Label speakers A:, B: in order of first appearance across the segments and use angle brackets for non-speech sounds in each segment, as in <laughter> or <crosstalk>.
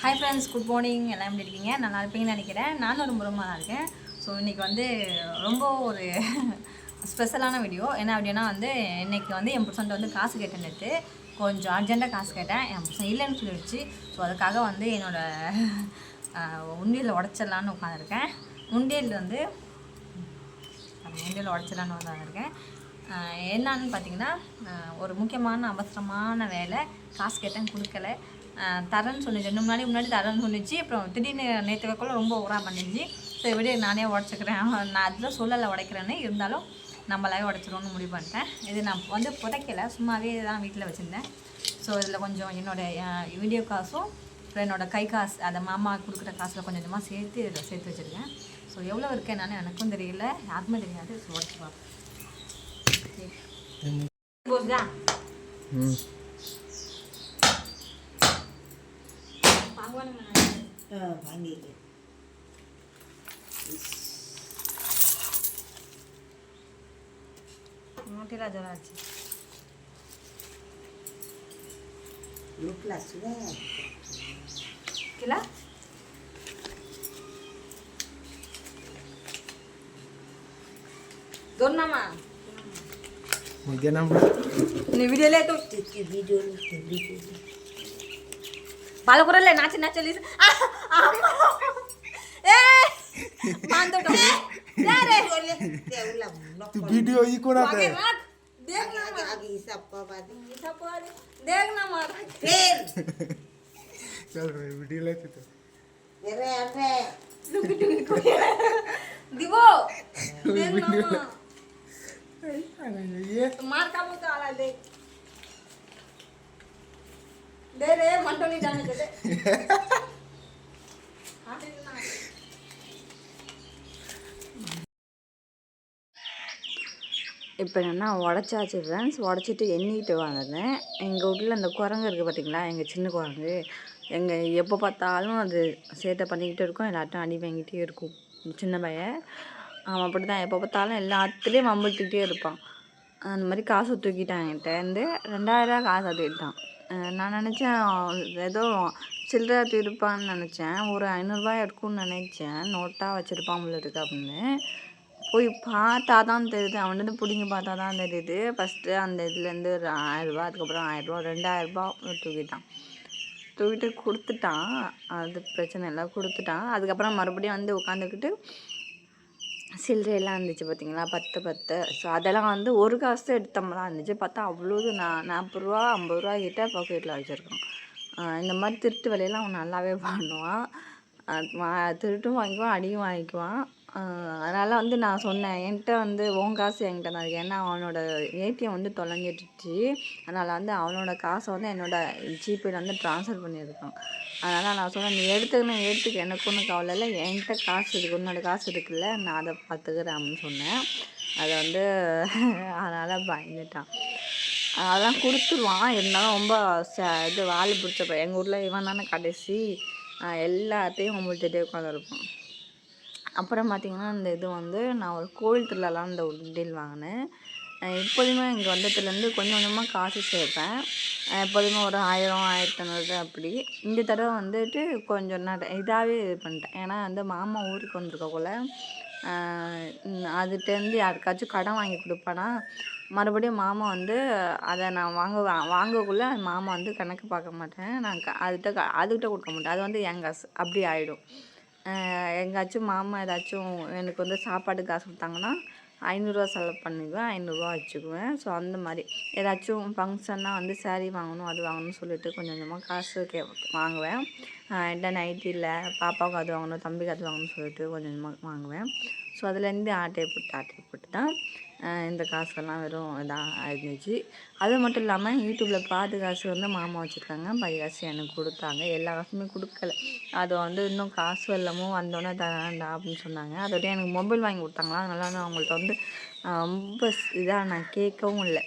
A: Hi friends good morning எல்லாம் எப்படி இருக்கீங்க? நல்லா இருப்பீங்கன்னு நினைக்கிறேன். நானும் ரொம்ப ரொம்ப நல்லா இருக்கேன். ஸோ இன்றைக்கி வந்து ரொம்ப ஒரு <laughs> ஸ்பெஷலான வீடியோ என்ன அப்படின்னா வந்து இன்னைக்கு வந்து என் புருஷன்ட்ட வந்து காசு கேட்டேன் நேற்று கொஞ்சம் அர்ஜென்ட்டாக காசு கேட்டேன். என் புருஷன் இல்லைன்னு சொல்லிடுச்சு. ஸோ அதுக்காக வந்து என்னோடய <laughs> உண்டியலில் உடச்சிடலான்னு உட்காந்துருக்கேன் உண்டியல் வந்து உண்டியல் உடச்சிடலான்னு உட்காந்துருக்கேன் என்னன்னு பார்த்தீங்கன்னா ஒரு முக்கியமான அவசரமான வேலை. காசு கேட்டேன் கொடுக்கல. தரேன்னு சொன்னிச்சு ரெண்டு முன்னாடி முன்னாடி தரேன்னு சொன்னிச்சு அப்புறம் திடீர்னு நேற்று வைக்கல ரொம்ப ஓவராக பண்ணிச்சு சரி விட நானே உடச்சிக்கிறேன். நான் அதில் சொல்லலை உடைக்கிறேன்னு. இருந்தாலும் நம்மளாவே உடச்சிருவோம்னு முடிவு பண்ணிட்டேன். இது நான் வந்து புதைக்கலை. சும்மாவே தான் வீட்டில் வச்சுருந்தேன். ஸோ இதில் கொஞ்சம் என்னோடய வீடியோ காசும் அப்புறம் என்னோடய கை காசு அதை மாமா கொடுக்குற காசில் கொஞ்சம் கொஞ்சமாக சேர்த்து இதில் சேர்த்து வச்சுருக்கேன். ஸோ எவ்வளோ இருக்கேன் என்னன்னு எனக்கும் தெரியல. யாருக்குமே தெரியாது. ஸோ உடச்சி பார்ப்போம் भांगेंगे मोठीला जळायची
B: लुटला सुद्धा
A: तिला दोन मामा
C: मग दे ना
A: व्हिडिओ येतो
B: तितकी व्हिडिओ
A: ভালো
C: করে
A: লে নাচে না
B: চলিস তুই ভিডিও ই
A: করে দে দেখ না আগে
B: হিসাব
C: পাবা দি হিসাব পাবা
B: দেখ না
A: মার ফের চল রে
C: ভিডিও লাইতে
A: তো। রে রে। লুকি টুকি করে। দিব। দেখ না মার কামো তো আলা দেখ இப்போ என்னென்னா உடச்சாச்சு ஃப்ரெண்ட்ஸ் உடச்சிட்டு எண்ணிக்கிட்டு வந்தேன். எங்கள் வீட்டில் அந்த குரங்கு இருக்குது பார்த்தீங்களா எங்கள் சின்ன குரங்கு. எங்கள் எப்போ பார்த்தாலும் அது சேட்டை பண்ணிக்கிட்டு இருக்கும். எல்லாத்தையும் அடி வாங்கிட்டே இருக்கும். சின்ன பையன். அவன் அப்படி தான் எப்போ பார்த்தாலும் எல்லாத்துலேயும் மம்பிட்டுக்கிட்டே இருப்பான். அந்த மாதிரி காசு தூக்கிட்டான் என்கிட்ட. இருந்து ரெண்டாயிரம் காசு தூக்கிட்டான். நான் நினச்சேன் ஏதோ சில்லறை இருப்பான்னு நினச்சேன். ஒரு ஐநூறுரூவா இருக்கும்னு நினச்சேன். நோட்டாக வச்சுருப்பான் போல இருக்கு அப்படின்னு. போய் பார்த்தா தான் தெரியுது. அவன்கிட்ட பிடிங்கி பார்த்தா தான் தெரியுது. ஃபஸ்ட்டு அந்த இதுலேருந்து ஒரு ஆயிரரூபா அதுக்கப்புறம் ஆயிரரூபா ரெண்டாயிரரூபா தூக்கிட்டான். தூக்கிட்டு கொடுத்துட்டான். அது பிரச்சனை இல்லை. கொடுத்துட்டான். அதுக்கப்புறம் மறுபடியும் வந்து உட்காந்துக்கிட்டு சில்லறையெல்லாம் இருந்துச்சு பார்த்தீங்களா பத்து பத்து. ஸோ அதெல்லாம் வந்து ஒரு காசு எடுத்தோம்லாம் இருந்துச்சு. பார்த்தா அவ்வளோது நான் நாற்பது ரூபா ஐம்பது ரூபா கிட்டே பாக்கெட்டில் வச்சுருக்கோம் இந்த மாதிரி திருட்டு வேலையெல்லாம் அவன் நல்லாவே பண்ணுவான். திருட்டும் வாங்கிக்குவான் அடியும் வாங்கிக்குவான். அதனால் வந்து நான் சொன்னேன். என்கிட்ட வந்து உன் காசு என்கிட்ட தான் இருக்கு. ஏன்னா அவனோட ஏடிஎம் வந்து தொலைஞ்சிடுச்சு. அதனால் வந்து அவனோட காசை வந்து என்னோட ஜிபேல வந்து ட்ரான்ஸ்ஃபர் பண்ணியிருக்கான். அதனால் நான் சொன்னேன் நீ எடுத்துக்கணும் எடுத்துக்க. எனக்கு ஒன்றும் கவலை இல்லை. என்கிட்ட காசு இருக்கு. உன்னோட காசு இருக்குல்ல. நான் அதை பார்த்துக்கிறேன் அப்படின்னு சொன்னேன். அதை வந்து <laughs> அதனால் பயந்துட்டான். அதெல்லாம் கொடுத்துருவான். இருந்தாலும் ரொம்ப ச இது வாலு பிடிச்சப்ப எங்கள் ஊரில் இவன் தானே கடைசி. எல்லாத்தையும் கும்பிட்டுட்டே உட்காந்துருப்பான் அப்புறம் பார்த்திங்கன்னா இந்த இது வந்து நான் ஒரு கோவில் திருவிழாலாம் இந்த உண்டியல் வாங்கினேன். எப்போதுமே இங்கே வந்ததுலேருந்து கொஞ்சம் கொஞ்சமாக காசு சேர்ப்பேன். எப்போதுமே ஒரு ஆயிரம் ஆயிரத்தி ஐநூறு அப்படி. இந்த தடவை வந்துட்டு கொஞ்சம் நட இதாகவே இது பண்ணிட்டேன். ஏன்னா வந்து மாமா ஊருக்கு வந்திருக்கக்குள்ள அதுகிட்டேருந்து யாருக்காச்சும் கடன் வாங்கி கொடுப்பேனா மறுபடியும் மாமா வந்து அதை நான் வாங்க வாங்கக்குள்ளே மாமா வந்து கணக்கு பார்க்க மாட்டேன். நான் க அதுகிட்ட அதுகிட்ட கொடுக்க மாட்டேன். அது வந்து என் காசு அப்படி ஆகிடும் எங்காச்சும் மாமா ஏதாச்சும் எனக்கு வந்து சாப்பாடு காசு கொடுத்தாங்கன்னா ஐநூறுரூவா செலவு பண்ணிக்குவேன் ஐநூறுரூவா வச்சுக்குவேன். ஸோ அந்த மாதிரி. ஏதாச்சும் ஃபங்க்ஷன்னா வந்து சேரீ வாங்கணும் அது வாங்கணும்னு சொல்லிட்டு கொஞ்சம் கொஞ்சமாக காசு கே வாங்குவேன். என்கிட்ட நைட்டி இல்லை பாப்பாவுக்கு அது வாங்கணும் தம்பிக்கு அது வாங்கணும்னு சொல்லிட்டு கொஞ்சம் கொஞ்சமாக வாங்குவேன். ஸோ அதுலேருந்து ஆட்டையை போட்டு ஆட்டையை போட்டு தான் இந்த காசெல்லாம் வெறும் இதாக இருந்துச்சு அது மட்டும் இல்லாமல் யூடியூப்பில் பாட்டு காசு வந்து மாமா வச்சுருக்காங்க. பாதி காசு எனக்கு கொடுத்தாங்க. எல்லா காசுமே கொடுக்கல. அது வந்து இன்னும் காசு வெள்ளமும் வந்தோடனே தரேன்டா அப்படின்னு சொன்னாங்க. அதோட எனக்கு மொபைல் வாங்கி கொடுத்தாங்களா? அதனால நான் அவங்கள்ட்ட வந்து ரொம்ப இதாக நான் கேட்கவும் இல்லை.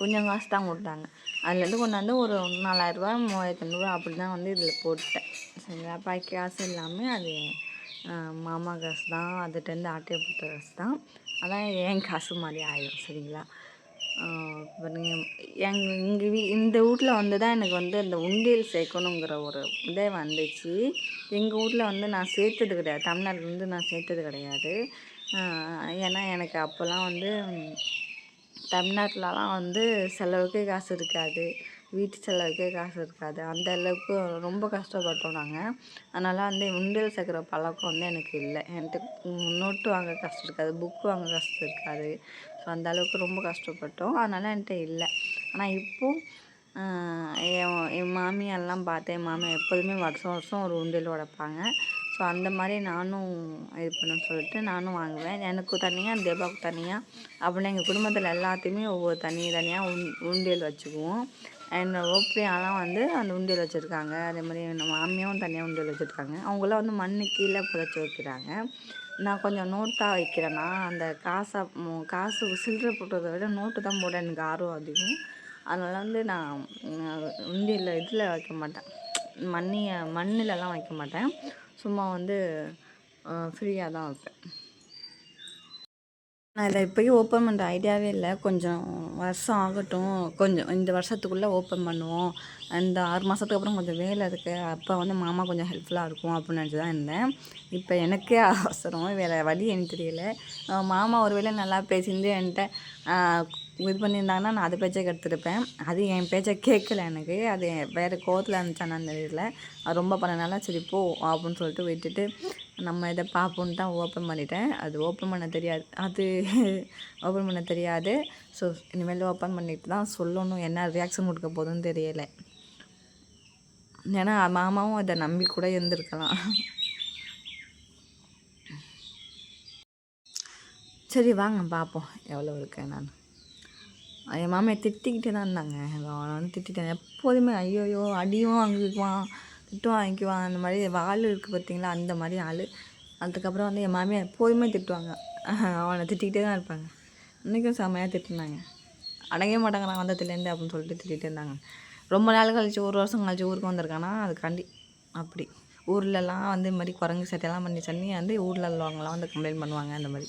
A: கொஞ்சம் காசு தான் கொடுத்தாங்க. அதுலேருந்து கொண்டாந்து ஒரு நாலாயிரரூபா மூவாயிரத்தி ஐநூறுரூவா அப்படி தான் வந்து இதில் போட்டேன் சரிங்களா? பாக்கி காசு எல்லாமே அது மாமா காசு தான். அதுகிட்டேருந்து ஆட்டையை போட்ட காசு தான். அதான் என் காசு மாதிரி ஆயிடும் சரிங்களா? பாருங்க எங் எங்கள் வீ இந்த வீட்டில் வந்து தான் எனக்கு வந்து அந்த உண்டியல் சேர்க்கணுங்கிற ஒரு இதே வந்துச்சு. எங்கள் வீட்டில் வந்து நான் சேர்த்தது கிடையாது. தமிழ்நாட்டில் வந்து நான் சேர்த்தது கிடையாது. ஏன்னா எனக்கு அப்போல்லாம் வந்து தமிழ்நாட்டிலலாம் வந்து செலவுக்கு காசு இருக்காது. வீட்டு செலவுக்கே காசு இருக்காது. அந்த அளவுக்கு ரொம்ப கஷ்டப்பட்டோம் நாங்கள் அதனால் வந்து உண்டியல் சேர்க்குற பழக்கம் வந்து எனக்கு இல்லை. என்கிட்ட நோட்டு வாங்க கஷ்டம் இருக்காது புக்கு வாங்க கஷ்டம் இருக்காது. ஸோ அந்த அளவுக்கு ரொம்ப கஷ்டப்பட்டோம். அதனால் என்கிட்ட இல்லை. ஆனால் இப்போது என் என் மாமியெல்லாம் பார்த்தேன் என் மாமியார் எப்போதுமே வருஷம் வருஷம் ஒரு உண்டியல் உடைப்பாங்க. ஸோ அந்த மாதிரி நானும் இது பண்ண சொல்லிட்டு நானும் வாங்குவேன். எனக்கு தனியாக தேபாவுக்கு தனியாக அப்படின்னு எங்கள் குடும்பத்தில் எல்லாத்தையுமே ஒவ்வொரு தனி தனியாக உண் உண்டியல் வச்சுக்குவோம். என்னோடய ஓப்பியாலாம் வந்து அந்த உண்டியல் வச்சுருக்காங்க. அதே மாதிரி என் மாமியாவும் தனியாக உண்டியல் வச்சுருக்காங்க. அவங்களாம் வந்து மண்ணு கீழே புதைச்சி வைக்கிறாங்க. நான் கொஞ்சம் நோட்டாக வைக்கிறேன்னா அந்த காசை காசு சில்லறை போட்டதை விட நோட்டு தான் போட எனக்கு ஆர்வம் அதிகம். அதனால் வந்து நான் உண்டியலில் இதில் வைக்க மாட்டேன். மண்ணியை மண்ணிலலாம் வைக்க மாட்டேன். சும்மா வந்து ஃப்ரீயாக தான் வைப்பேன் நான் இதை இப்போயும் ஓப்பன் பண்ணுற ஐடியாவே இல்லை. கொஞ்சம் வருஷம் ஆகட்டும். கொஞ்சம் இந்த வருஷத்துக்குள்ளே ஓப்பன் பண்ணுவோம். இந்த ஆறு மாதத்துக்கு அப்புறம் கொஞ்சம் வேலை இருக்குது அப்போ வந்து மாமா கொஞ்சம் ஹெல்ப்ஃபுல்லாக இருக்கும் அப்படின்னு நினச்சி தான் இருந்தேன். இப்போ எனக்கே அவசரம். வேறு வழி எனக்கு தெரியல. மாமா ஒரு வேளை நல்லா பேசியிருந்து என்கிட்ட இது பண்ணியிருந்தாங்கன்னா நான் அது பேச்சை கெடுத்துருப்பேன். அது என் பேச்சை கேட்கல எனக்கு. அது வேறு கோவத்தில் இருந்துச்சான்னு தெரியல. அது ரொம்ப பண்ணனால சரி போ அப்படின்னு சொல்லிட்டு விட்டுட்டு நம்ம இதை பார்ப்போன்னு தான் ஓப்பன் பண்ணிட்டேன். அது ஓப்பன் பண்ண தெரியாது. அது ஓப்பன் பண்ண தெரியாது. ஸோ இனிமேல் ஓப்பன் பண்ணிட்டு தான் சொல்லணும். என்ன ரியாக்ஷன் கொடுக்க போகுதுன்னு தெரியலை. ஏன்னா மாமாவும் அதை நம்பி கூட இருந்திருக்கலாம். சரி வாங்க பார்ப்போம். எவ்வளோ இருக்கேன் நான் என் மாமியை திட்டிக்கிட்டே தான் இருந்தாங்க. அவனை வந்து திட்டிட்டேன் எப்போதுமே ஐயோயோ அடியும் வாங்கிக்குவான் திட்டும் வாங்கிக்குவான் அந்த மாதிரி வாள் இருக்குது பார்த்தீங்களா அந்த மாதிரி ஆள். அதுக்கப்புறம் வந்து என் மாமியார் எப்போதுமே திட்டுவாங்க. அவனை திட்டிக்கிட்டே தான் இருப்பாங்க. இன்றைக்கும் செம்மையாக திட்டுனாங்க. அடங்கவே மாட்டாங்க நான் வந்ததுலேருந்து அப்படின்னு சொல்லிட்டு திட்டிகிட்டே இருந்தாங்க. ரொம்ப நாள் கழிச்சு ஒரு வருஷம் கழிச்சு ஊருக்கு வந்திருக்கானா அதுக்காண்டி அப்படி. ஊர்லலாம் வந்து இந்த மாதிரி குரங்கு சட்டையெல்லாம் பண்ணி சொல்லி வந்து ஊரில் உள்ளவங்களாம் வந்து கம்ப்ளைண்ட் பண்ணுவாங்க அந்த மாதிரி.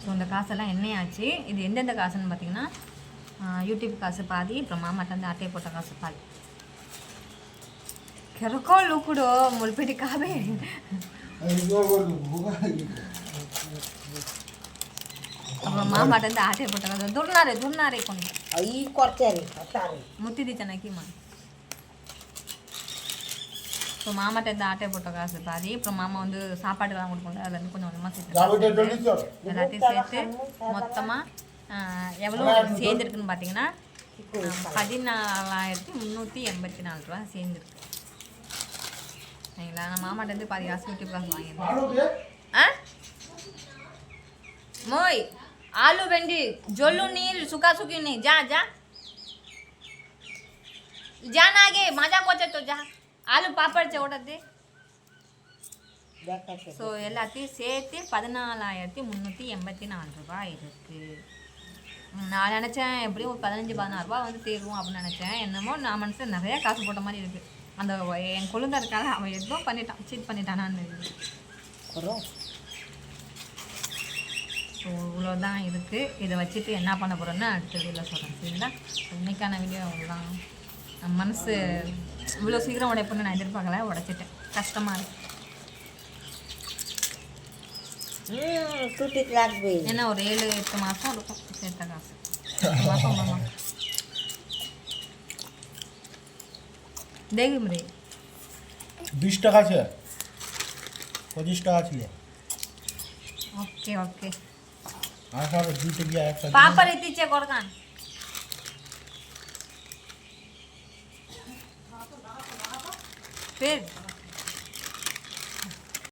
A: ஸோ இந்த காசெல்லாம் என்ன ஆச்சு இது எந்தெந்த காசுன்னு பார்த்தீங்கன்னா ஆஹ் யூடியூப் காசு பாதி அப்புறம் மாமாட்ட வந்து அட்டை போட்ட காசு பாதி ಕೆರಕೋ ಲೂಕುಡು ಮುಲ್ಪಿಟಿ ಕಾಬೆ ಅಪ್ಪ ಮಾಮಾಟ ಅಂತ ಆಟೆ ಪುಟ್ಟ ಕಾಸು ದುರ್ನಾರೆ ದುರ್ನಾರೆ ಕೊಂಡು
B: అవి కొడతారు కొట్టారు
A: ಮುತ್ತಿದಿ ಚೆನ್ನಾಗಿ ಮಾ இப்போ மாமாட்ட இந்த ஆட்டையை போட்ட காசு பாதி. அப்புறம் மாமா வந்து சாப்பாடு வாங்க கொடுக்கணும் அதில் கொஞ்சம் கொஞ்சமாக சேர்த்து எல்லாத்தையும் சேர்த்து மொத்தமாக எவ்வளோ சேர்ந்துருக்குன்னு பார்த்தீங்கன்னா பதினாலாயிரத்தி முந்நூற்றி எண்பத்தி நாலு ரூபா சேர்ந்துருக்கு. சரிங்களா? நான் மாமாட்ட இருந்து பாதி காசு யூடியூப் காசு வாங்கியிருந்தேன். ஆ? மோய் ஆலு வெண்டி ஜொல்லு நீர் சுக்கா சுக்கி நீ ஜா. ஜா ஜான் ஆகே மஜா கோச்சே ஜா. ஆலு பாப்பட் ஓட்டது ஸோ எல்லாத்தையும் சேர்த்து பதினாலாயிரத்தி முந்நூற்றி எண்பத்தி நாலு ரூபாய் இருக்குது நான் நினச்சேன் எப்படியும் ஒரு பதினஞ்சு பதினாறு ரூபாய் வந்து தீருவோம் அப்படின்னு நினச்சேன். என்னமோ நான் மனசில் நிறைய காசு போட்ட மாதிரி இருக்குது அந்த என் கொழுந்த இருக்கால அவன் ஏதோ பண்ணிட்டான் சீட் பண்ணிட்டானான்னு ஸோ இவ்வளோதான் இருக்குது இதை வச்சுட்டு என்ன பண்ண போகிறோன்னு அடுத்த வீடியோவில் சொல்கிறேன் சரிங்களா? இன்னைக்கான வீடியோ அவ்வளோதான் மனசு இவ்வளோ சீக்கிரம் உடைப்புன்னு நான் எதிர்பார்க்கல உடைச்சிட்டேன் கஷ்டமாக இருக்கு
B: துட்டிக்கு লাগবে
A: ஏன்னா ஒரு ஏழு எட்டு மாதம் இருக்கும் சேர்த்த காசு எட்டு மாதம் ஒன்பது மாதம் দেখি রে
C: বিশ টাকা আছে পঁচিশ টাকা ছিল
A: ওকে ওকে
C: আসার দুইটা গিয়ে একসাথে
A: পাপার ইতিচ্ছে করকান bib.